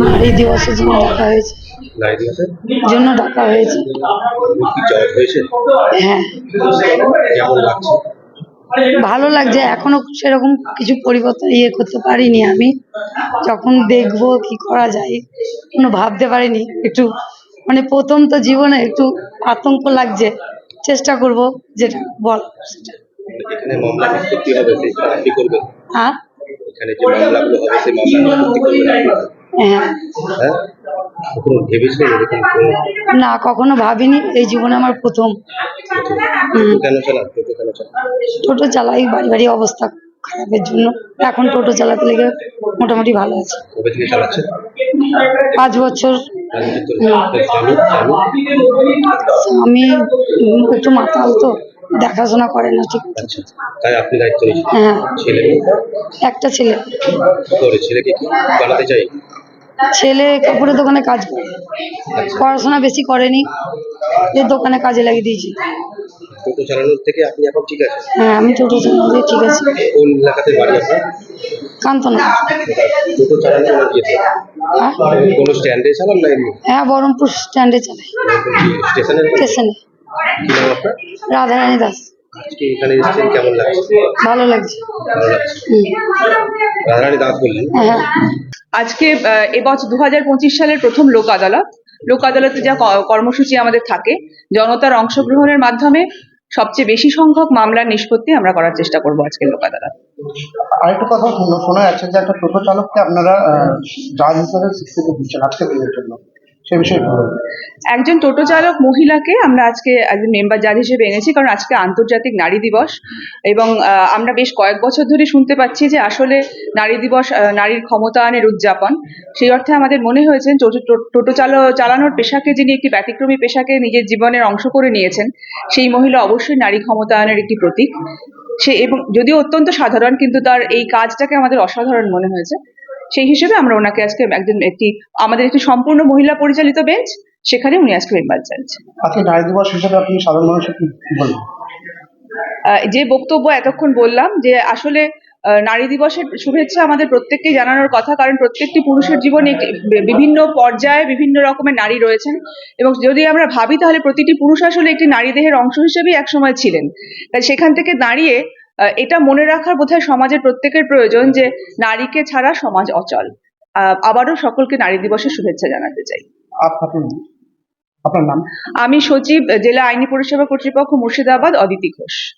নারী দিবসের জন্য ডাকা হয়েছে। জন্য ডাকা হয়েছে। হ্যাঁ। ভালো লাগছে। এখনও সেরকম কিছু পরিবর্তন ইয়ে করতে পারিনি আমি। যখন দেখব কি করা যায় কোনো ভাবতে পারিনি। একটু মানে প্রথম তো জীবনে একটু আতঙ্ক লাগছে। চেষ্টা করব যেটা বল। সেটা হ্যাঁ? এখানে যে মামলাগুলো হবে সেই মামলা হ্যাঁ। হ্যাঁ? কখনো ভেবেছিলেন এরকম কোনো? না কখনো ভাবিনি এই জীবনে আমার প্রথম। হুম। টোটো কেন চালান? টোটো কেন চালান? টোটো চালাই বাড়ি বাড়ি অবস্থা খারাপের জন্য। এখন টোটো চালাতে লেগে মোটামুটি ভালো আছে। কবে থেকে চালাচ্ছেন? পাঁচ বছর। রাজনীতি করে আমি একটু মাতাল তো। দেখাশোনা করে না ঠিক আচ্ছা তাই আপনি দায়িত্ব নিয়েছেন হ্যাঁ। ছেলে? একটা ছেলে। করে ছেলেকে কি চাই? ছেলে কাপড়ের দোকানে কাজ করে। পড়াশোনা বেশি করেনি যে দোকানে কাজে লাগিয়ে দিয়েছি। টোটো চালানোর থেকে আপনি এখন ঠিক আছেন? হ্যাঁ আমি টোটো চালাতে ঠিক আছে। কোন এলাকাতে বাড়ি আপনার? কান্তনা। টোটো চালানো আমার যেতে হ্যাঁ? কোনো স্ট্যান্ডে চালান না হ্যাঁ বহরমপুর স্ট্যান্ডে চালাই। স্টেশনে? আপনার রাধারানী দাস। আজকে এখানে এসেছেন কেমন লাগছে? ভালো লাগছে। ভালো লাগছে। হুম, রাধারানী দাস বললেন। আজকে এবছর দু হাজার পঁচিশ সালের প্রথম লোক আদালত। লোক আদালতে যা কর্মসূচি আমাদের থাকে জনতার অংশগ্রহণের মাধ্যমে সবচেয়ে বেশি সংখ্যক মামলার নিষ্পত্তি আমরা করার চেষ্টা করব আজকে লোক আদালত। আরেকটা কথা শোনা- শোনা যাচ্ছে যে একটা টোটো চালককে আপনারা আহ, জাজ হিসেবে স্বীকৃতি দিচ্ছেন আজকে দিনের জন্য। সে বিষয়ে। একজন টোটো চালক মহিলাকে আমরা আজকে মেম্বার জাজ হিসেবে এনেছি, কারণ আজকে আন্তর্জাতিক নারী দিবস এবং আমরা বেশ কয়েক বছর ধরে শুনতে পাচ্ছি যে আসলে নারী দিবস নারীর ক্ষমতায়নের উদযাপন। সেই অর্থে আমাদের মনে হয়েছে টোটো টো- টোটো চালো, চালানোর পেশাকে যিনি একটি ব্যতিক্রমী পেশাকে নিজের জীবনের অংশ করে নিয়েছেন, সেই মহিলা অবশ্যই নারী ক্ষমতায়নের একটি প্রতীক। সে এবং যদিও অত্যন্ত সাধারণ, কিন্তু তার এই কাজটাকে আমাদের অসাধারণ মনে হয়েছে। সেই হিসেবে আমরা ওনাকে আজকে একজন একটি আমাদের একটি সম্পূর্ণ মহিলা পরিচালিত বেঞ্চ সেখানে উনি আজকে মেম্বার চাইছেন। আজকে নারী দিবস হিসেবে আপনি সাধারণ মানুষকে কি বলবেন? যে বক্তব্য এতক্ষণ বললাম যে আসলে নারী দিবসের শুভেচ্ছা আমাদের প্রত্যেককেই জানানোর কথা কারণ প্রত্যেকটি পুরুষের জীবনে বিভিন্ন পর্যায়ে বিভিন্ন রকমের নারী রয়েছেন। এবং যদি আমরা ভাবি তাহলে প্রতিটি পুরুষ আসলে একটি নারী দেহের অংশ হিসেবেই একসময় ছিলেন। তাই সেখান থেকে দাঁড়িয়ে এটা মনে রাখার বোধহয় সমাজের প্রত্যেকের প্রয়োজন যে নারীকে ছাড়া সমাজ অচল। আহ, আবারও সকলকে নারী দিবসের শুভেচ্ছা জানাতে চাই। আপ- আপনার আপনার নাম? আমি সচিব জেলা আইনি পরিষেবা কর্তৃপক্ষ মুর্শিদাবাদ অদিতি ঘোষ।